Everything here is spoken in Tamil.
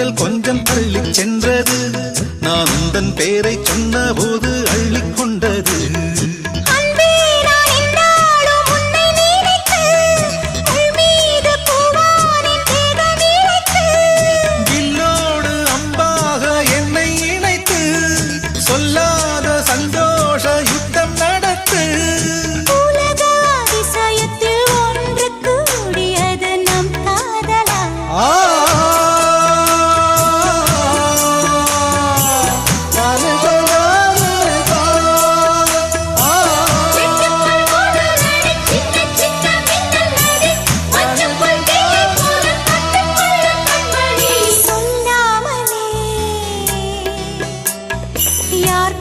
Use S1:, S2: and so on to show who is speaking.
S1: தென்றல் கொஞ்சம் தள்ளி சென்றது. நான் உந்தன் பேரை சொன்ன போது அள்ளிக்கொண்டது வில்லோடு அம்பாக என்னை இணைத்து சொல்ல
S2: யார்